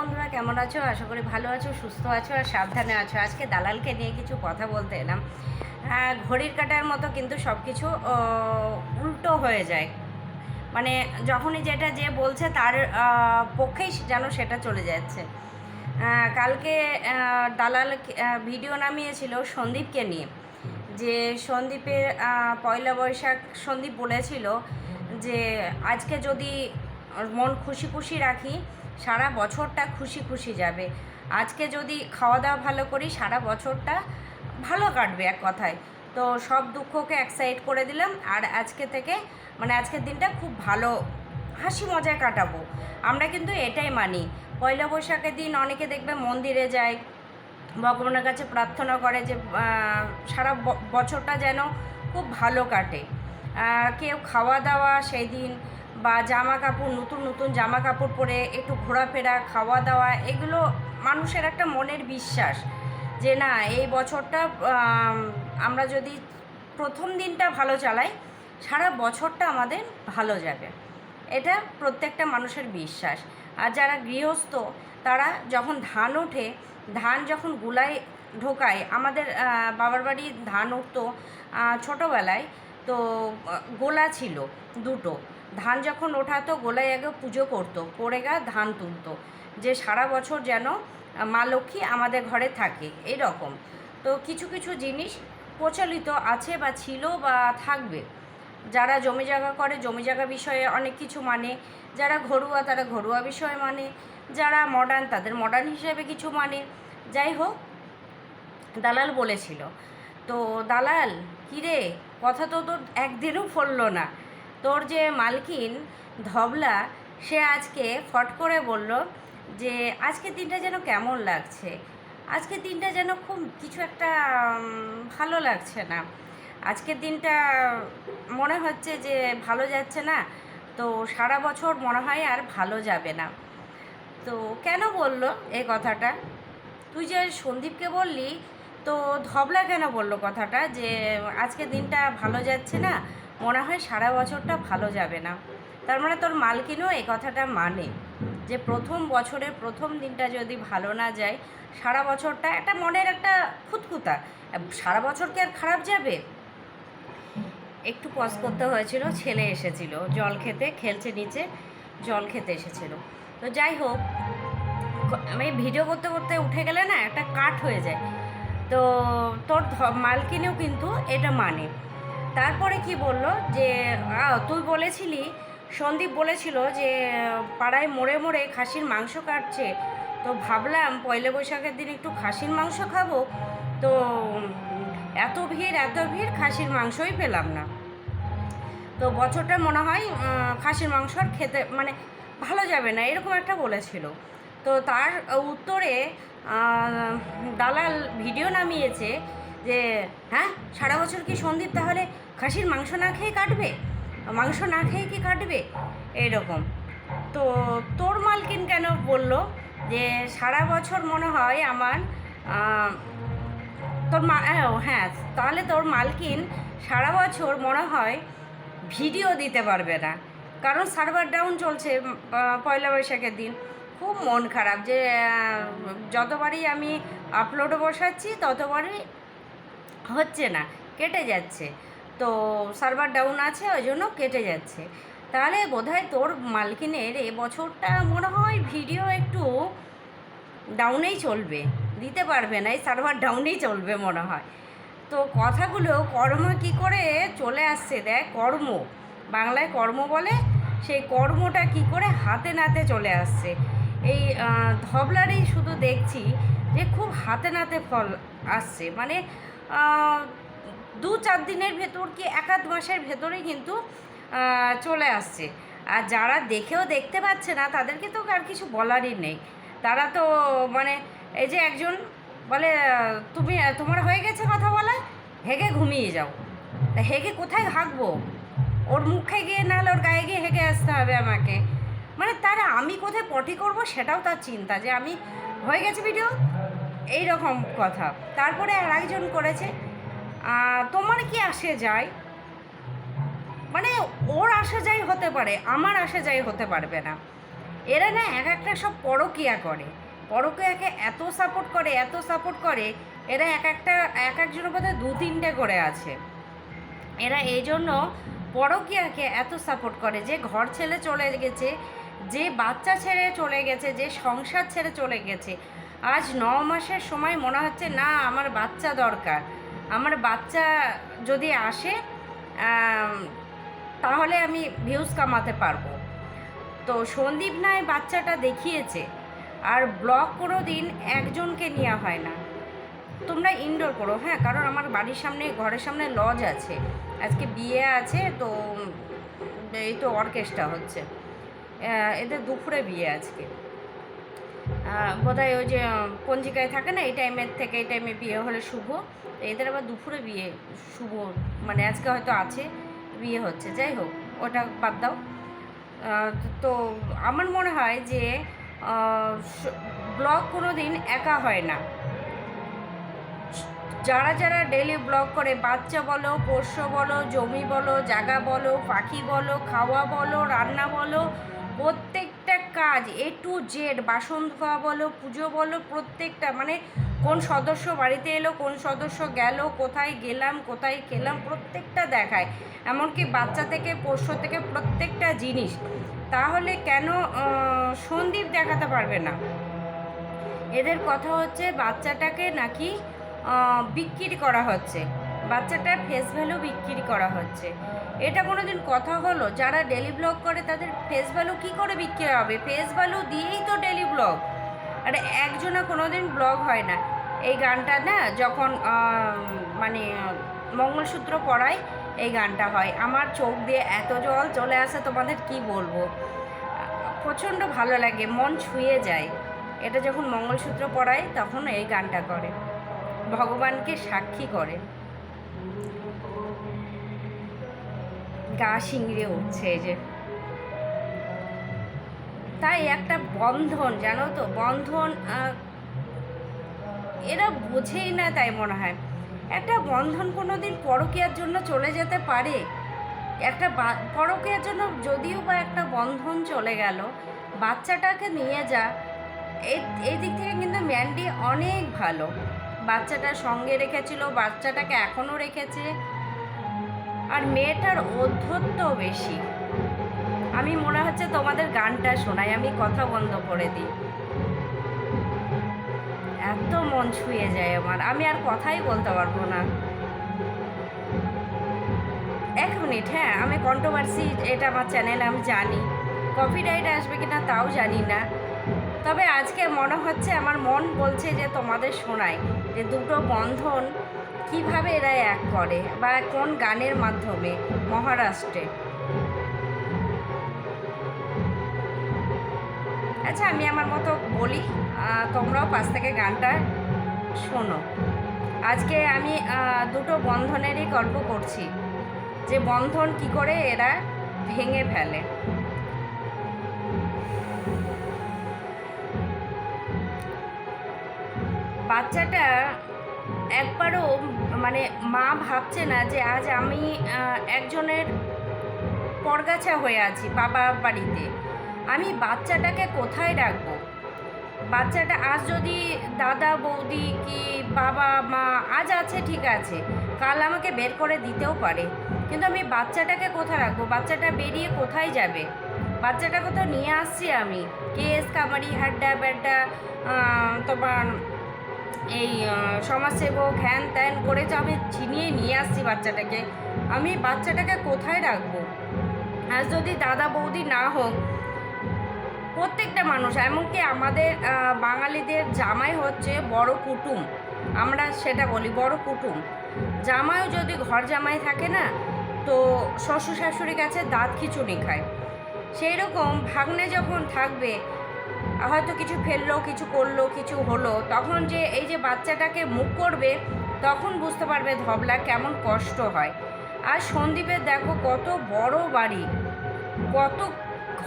বন্ধুরা কেমন আছো? আশা করি ভালো আছো সুস্থ আছো আর সাবধানে আছো। আজকে দালালকে নিয়ে কিছু কথা বলতে এলাম। আহ, ঘড়ির কাটার মতো কিন্তু সব কিছু উল্টো হয়ে যায়। মানে যখনই যেটা যে বলছে তার পক্ষেই যেন সেটা চলে যাচ্ছে। কালকে দালাল ভিডিও নামিয়েছিল সন্দীপকে নিয়ে। যে সন্দীপের পয়লা বৈশাখ সন্দীপ বলেছিল যে আজকে যদি মন খুশি খুশি রাখি সারা বছরটা খুশি খুশি যাবে। আজকে যদি খাওয়া দাওয়া ভালো করি, সারা বছরটা ভালো কাটবে এক কথায়। তো সব দুঃখকে এক সাইড করে দিলাম আর আজকে থেকে মানে আজকের দিনটা খুব ভালো, হাসি মজায় কাটাবো। আমরা কিন্তু এটাই মানি। পয়লা বৈশাখের দিন অনেকে দেখবে মন্দিরে যায়, ভগবানের কাছে প্রার্থনা করে যে সারা বছরটা যেন খুব ভালো কাটে। কেউ খাওয়া দাওয়া সেই দিন বা জামা কাপড় নতুন নতুন জামা কাপড় পরে একটু ঘোরাফেরা খাওয়া দাওয়া এগুলো মানুষের একটা মনের বিশ্বাস যে না, এই বছরটা আমরা যদি প্রথম দিনটা ভালো চালাই, সারা বছরটা আমাদের ভালো যাবে। এটা প্রত্যেকটা মানুষের বিশ্বাস। আর যারা গৃহস্থ, তারা যখন ধান ওঠে, ধান যখন গুলায় ঢোকায়, আমাদের বাবার বাড়ি ধান উঠতো ছোটোবেলায়, তো গোলা ছিল দুটো। ধান যখন ওঠাতো, গোলায় আগে পুজো করতো, করে গা ধান তুলতো। যে সারা বছর যেন মা লক্ষ্মী আমাদের ঘরে থাকে এই রকম তো কিছু কিছু জিনিস প্রচলিত আছে বা ছিল বা থাকবে। যারা জমি জায়গা করে, জমি জায়গা বিষয়ে অনেক কিছু মানে। যারা ঘরোয়া, তারা ঘরোয়া বিষয়ে মানে। যারা মডার্ন তাদের মডার্ন হিসেবে কিছু মানে। যাই হোক, দালাল বলেছিল, তো দালাল, কিরে? কথা তো তোর একদিনও ফললো না। তোর যে মালকিন ধবলা, সে আজকে ফট করে বলল যে আজকের দিনটা যেন কেমন লাগছে? আজকের দিনটা যেন খুব কিছু একটা ভালো লাগছে না। আজকের দিনটা মনে হচ্ছে যে ভালো যাচ্ছে না। তো সারা বছর মনে হয় আর ভালো যাবে না। তো কেন বলল এই কথাটা? তুই যে সন্দীপকে বললি, তো ধবলা কেন বলল কথাটা যে, আজকে দিনটা ভালো যাচ্ছে না? মনে হয় সারা বছরটা ভালো যাবে না। তার মানে তোর মালকিনও এই কথাটা মানে যে প্রথম বছরের প্রথম দিনটা যদি ভালো না যায়, সারা বছরটা একটা মনের একটা খুঁতখুতা। সারা বছর কি আর খারাপ যাবে? একটু পজ করতে হয়েছিল, ছেলে এসেছিল, জল খেতে, খেলছে নিচে, জল খেতে এসেছিল। তো যাই হোক আমি ভিডিও করতে করতে উঠে গেলে না একটা কাট হয়ে যায়। তো তোর মালকিনেও কিন্তু এটা মানে। তারপরে কি বলল যে তুই বলেছিলি, সন্দীপ বলেছিল যে, পাড়ায় মোড়ে মোড়ে খাসির মাংস কাটছে। তো ভাবলাম পয়লা বৈশাখের দিন একটু খাসির মাংস খাব। তো এত ভিড় এত ভিড় খাসির মাংসই পেলাম না। তো বছরটা মনে হয় খাসির মাংস আর খেতে মানে ভালো যাবে না, এরকম একটা বলেছিল। তো তার উত্তরে দালাল ভিডিও নামিয়েছে যে হ্যাঁ সারা বছর কি সন্দীপ তাহলে খাসির মাংস না খেয়ে কাটবে? মাংস না খেয়ে কি কাটবে? এইরকম। তো তোর মালকিন কেন বলল যে সারা বছর মনে হয় আমার তোর মা হ্যাঁ, হ্যাঁ তাহলে তোর মালকিন সারা বছর মনে হয় ভিডিও দিতে পারবে না। কারণ সার্ভার ডাউন চলছে পয়লা বৈশাখের দিন। খুব মন খারাপ যে যতবারই আমি আপলোডও বসাচ্ছি ততবারই হচ্ছে না, কেটে যাচ্ছে। তো সার্ভার ডাউন আছে, ওই জন্য কেটে যাচ্ছে। তাহলে বোধহয় তোর মালকিনের এ বছরটা মনে হয় ভিডিও একটু ডাউনেই চলবে, দিতে পারবে না, এই সার্ভার ডাউনেই চলবে মনে হয়। তো কথাগুলো কর্ম কি করে চলে আসছে দেখ, কর্ম। বাংলায় কর্ম বলে, সেই কর্মটা কি করে হাতে নাতে চলে আসছে। এই ধবলারই শুধু দেখছি যে খুব হাতে নাতে ফল আসছে। মানে দু চার দিনের ভেতর কি এক আধ মাসের ভেতরেই কিন্তু চলে আসছে। আর যারা দেখেও দেখতে পাচ্ছে না, তাদেরকে তো আর কিছু বলারই নেই। তারা তো মানে এই যে একজন বলে, তুমি, তোমার হয়ে গেছে কথা বলা? হেগে ঘুমিয়ে যাও। তা হেগে কোথায় হাঁকবো? ওর মুখে গিয়ে নাহলে ওর গায়ে গিয়ে হেগে আসতে হবে আমাকে। মানে তারা আমি কোথায় পটি করব সেটাও তার চিন্তা যে আমি হয়ে গেছে ভিডিও এই রকম কথা। তারপরে আর একজন করেছে তোমার কি আসে যায়? মানে ওর আসা যাই হতে পারে, আমার আসা যাই হতে পারবে না। এরা না এক একটা সব পরকিয়া করে। পরকিয়াকে এত সাপোর্ট করে, এত সাপোর্ট করে, এরা এক একটা, এক একজনের বোধহয় দু তিনটে করে আছে। এরা এই জন্য পরকিয়াকে এত সাপোর্ট করে। যে ঘর ছেড়ে চলে গেছে, যে বাচ্চা ছেড়ে চলে গেছে, যে সংসার ছেড়ে চলে গেছে আজ ন মাসের সময় মনে হচ্ছে, না, আমার বাচ্চা দরকার। আমার বাচ্চা যদি আসে তাহলে আমি ভিউজ কামাতে পারব। তো সন্দীপ নাই বাচ্চাটা দেখিয়েছে, আর ব্লগ কোনো দিন একজনকে নেওয়া হয় না। তোমরা ইনডোর করো হ্যাঁ কারণ আমার বাড়ির সামনে, ঘরের সামনে লজ আছে। আজকে বিয়ে আছে, তো এই তো অর্কেস্ট্রা হচ্ছে। এদের দুপুরে বিয়ে আজকে। বোধহয় ওই যে পঞ্জিকায় থাকে না, এই টাইমের থেকে এই টাইমে বিয়ে হলে শুভ। এদের আবার দুপুরে বিয়ে শুভ মানে আজকে হয়তো আছে, বিয়ে হচ্ছে, যাই হোক, ওটা বাদ দাও। তো আমার মনে হয় যে ব্লগ কোনো দিন একা হয় না। যারা যারা ডেলি ব্লগ করে, বাচ্চা বলো, পোষ্য বলো, জমি বলো, জায়গা বলো, পাখি বলো, খাওয়া বলো, রান্না বলো প্রত্যেকটা কাজ এ টু জেড বাসন ধোয়া বলো, পুজো বলো, প্রত্যেকটা মানে কোন সদস্য বাড়িতে এলো, কোন সদস্য গেল, কোথায় গেলাম, কোথায় খেলাম, প্রত্যেকটা দেখায়। এমনকি বাচ্চা থেকে, পোষ্য থেকে প্রত্যেকটা জিনিস। তাহলে কেন সন্দীপ দেখাতে পারবে না? এদের কথা হচ্ছে, বাচ্চাটাকে নাকি বিক্রি করা হচ্ছে। বাচ্চাটার ফেস ভ্যালু বিক্রি করা হচ্ছে। এটা কোনো দিন কথা হলো? যারা ডেলি ব্লগ করে, তাদের ফেস ভ্যালু কী করে বিক্রি হবে? ফেস ভ্যালু দিয়েই তো ডেলি ব্লগ আর, একজনা কোনো দিন ব্লগ হয় না। এই গানটা না, যখন মানে মঙ্গলসূত্র পরায় এই গানটা হয়। আমার চোখ দিয়ে এত জল চলে আসে, তোমাদের কি বলব? প্রচণ্ড ভালো লাগে, মন ছুঁয়ে যায়। এটা যখন মঙ্গলসূত্র পড়ায়, তখন এই গানটা করে। ভগবানকে সাক্ষী করে। গা শিংড়ে উঠছে যে। তাই একটা বন্ধন, জানো তো? বন্ধন এরা বোঝেই না তাই মনে হয়। একটা বন্ধন কোনো দিন পরকীয়ার জন্য চলে যেতে পারে। একটা পরকীয়ার জন্য যদিও বা একটা বন্ধন চলে গেল, বাচ্চাটাকে নিয়ে যা। এই দিক থেকে কিন্তু ম্যান্ডি অনেক ভালো। বাচ্চাটা সঙ্গে রেখেছিল, বাচ্চাটাকে এখনও রেখেছে। আর মেয়েটার অধ্যত্ব বেশি। আমি মনে হচ্ছে তোমাদের গানটা শোনাই, আমি কথা বন্ধ করে দিই। এত মন ছুঁয়ে যায় আমার, আমি আর কথাই বলতে পারব না। এক মিনিট হ্যাঁ আমি কন্ট্রোভার্সি এটা আমার চ্যানেল আমি জানি। কপিরাইট আসবে কিনা তাও জানি না। তবে আজকে মনে হচ্ছে, আমার মন বলছে যে তোমাদের শোনায় যে দুটো বন্ধন কীভাবে এরা এক করে বা কোন গানের মাধ্যমে মহারাষ্ট্রে? আচ্ছা আমি আমার মতো বলি তোমরাও পাশ থেকে গানটা শোনো। আজকে আমি দুটো বন্ধনেরই গল্প করছি। যে বন্ধন কি করে এরা ভেঙে ফেলে। বাচ্চাটা একবারও মানে মা ভাবছে না যে আজ আমি একজনের পরগাছা হয়ে আছি বাবা বাড়িতে। আমি বাচ্চাটাকে কোথায় রাখব? বাচ্চাটা আজ যদি দাদা, বৌদি কি বাবা, মা আজ আছে, ঠিক আছে। কাল আমাকে বের করে দিতেও পারে। কিন্তু আমি বাচ্চাটাকে কোথায় রাখব? বাচ্চাটা বেরিয়ে কোথায় যাবে? বাচ্চাটা কোথাও নিয়ে আসছি আমি। কেস কামারি, হাড্ডা, ব্যাড্ডা তোমার এই সমাজসেবক হ্যান ত্যান করে তো আমি ছিনিয়ে নিয়ে আসছি বাচ্চাটাকে, আমি বাচ্চাটাকে কোথায় রাখব? আজ যদি দাদা বৌদি না হোক, প্রত্যেকটা মানুষ, এমনকি আমাদের বাঙালিদের জামাই হচ্ছে বড় কুটুম। আমরা সেটা বলি বড় কুটুম। জামাইও যদি ঘর জামাই থাকে না, তো শ্বশুর শাশুড়ির কাছে দাঁত খিচুড়ি খায়। সেই রকম ভাগ্নে যখন থাকবে হয়তো কিছু ফেলল, কিছু করল, কিছু হলো, তখন যে এই যে বাচ্চাটাকে মুখ করবে, তখন বুঝতে পারবে ধবলা কেমন কষ্ট হয়। আর সন্দীপের দেখো কত বড় বাড়ি, কত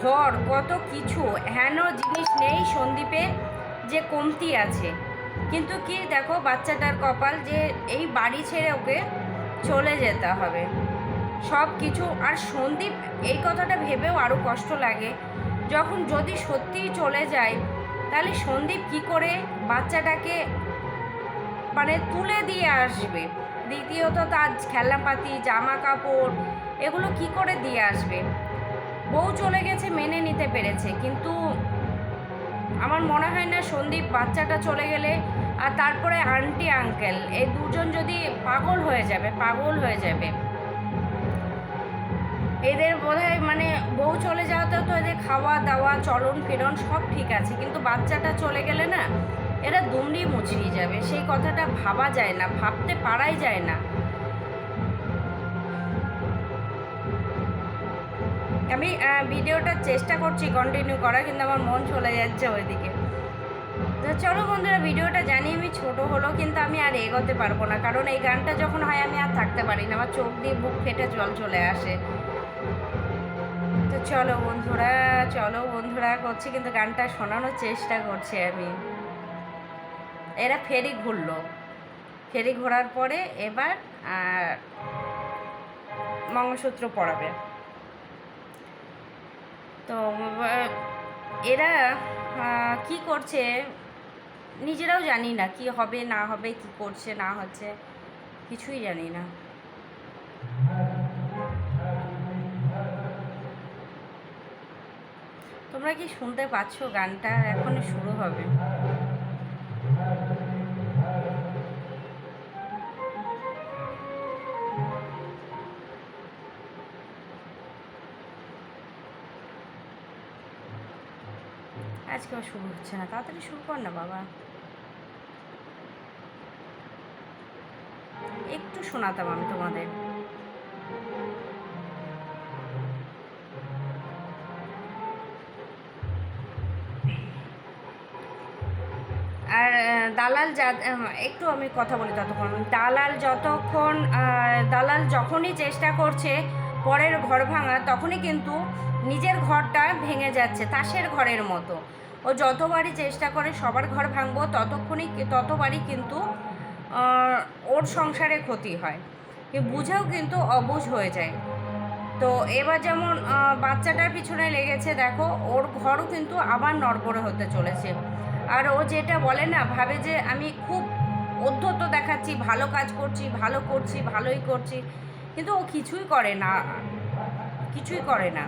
ঘর, কত কিছু, হেন জিনিস নেই সন্দীপের যে কমতি আছে। কিন্তু কি দেখো বাচ্চাটার কপাল যে এই বাড়ি ছেড়ে ওকে চলে যেতে হবে। সব কিছু আর সন্দীপ এই কথাটা ভেবেও আরও কষ্ট লাগে। যখন যদি সত্যিই চলে যায়, তাহলে সন্দীপ কি করে বাচ্চাটাকে মানে তুলে দিয়ে আসবে? দ্বিতীয়ত তার খেলনাপাতি জামা কাপড় এগুলো কি করে দিয়ে আসবে? বউ চলে গেছে মেনে নিতে পেরেছে, কিন্তু আমার মনে হয় না সন্দীপ বাচ্চাটা চলে গেলে আর তারপরে আন্টি, আঙ্কেল, এই দুজন যদি পাগল হয়ে যাবে, পাগল হয়ে যাবে। এদের বোধহয় মানে বউ চলে যাওয়াতেও তো এদের খাওয়া দাওয়া, চলন ফিরন সব ঠিক আছে। কিন্তু বাচ্চাটা চলে গেলে না, এরা দুমড়ি মুচড়িয়ে যাবে। সেই কথাটা ভাবা যায় না, ভাবতে পারাই যায় না। আমি ভিডিওটা চেষ্টা করছি কন্টিনিউ করা কিন্তু আমার মন চলে যাচ্ছে ওইদিকে। তো চলো বন্ধুরা, ভিডিওটা জানি আমি ছোট হলো, কিন্তু আমি আর এগোতে পারব না। কারণ এই গানটা যখন হয়, আমি আর থাকতে পারি না। আমার চোখ দিয়ে বুক ফেটে জল চলে আসে। তো চলো বন্ধুরা চলো বন্ধুরা করছি, কিন্তু গানটা শোনানোর চেষ্টা করছি আমি। এরা ফেরি ঘুরলো। ফেরি ঘোরার পরে এবার মঙ্গলসূত্র পড়াবে। তো এরা কি করছে? নিজেরাও জানি না কি হবে, না হবে, কি করছে, না হচ্ছে, কিছুই জানি না। তোমরা কি শুনতে পাচ্ছ গানটা? এখনই শুরু হবে। আজকে শুরু হচ্ছে না। তাড়াতাড়ি শুরু কর না বাবা। একটু শোনাতাম আমি তোমাদের। দালাল যা একটু আমি কথা বলি ততক্ষণ। দালাল যতক্ষণ দালাল যখনই চেষ্টা করছে পরের ঘর ভাঙা তখনই কিন্তু নিজের ঘরটা ভেঙে যাচ্ছে, তাসের ঘরের মতো। ও যতবারই চেষ্টা করে সবার ঘর ভাঙবো, ততক্ষণই ততবারই কিন্তু ওর সংসারে ক্ষতি হয়। বুঝেও কিন্তু অবুঝ হয়ে যায়। তো এবার যেমন বাচ্চাটার পিছনে লেগেছে, দেখো, ওর ঘরও কিন্তু আবার নড়বড়ে হতে চলেছে। আর ও যেটা বলে না, ভাবে যে আমি খুব অধ্যত দেখাচ্ছি, ভালো কাজ করছি, ভালো করছি, ভালোই করছি। কিন্তু ও কিছুই করে না, কিছুই করে না।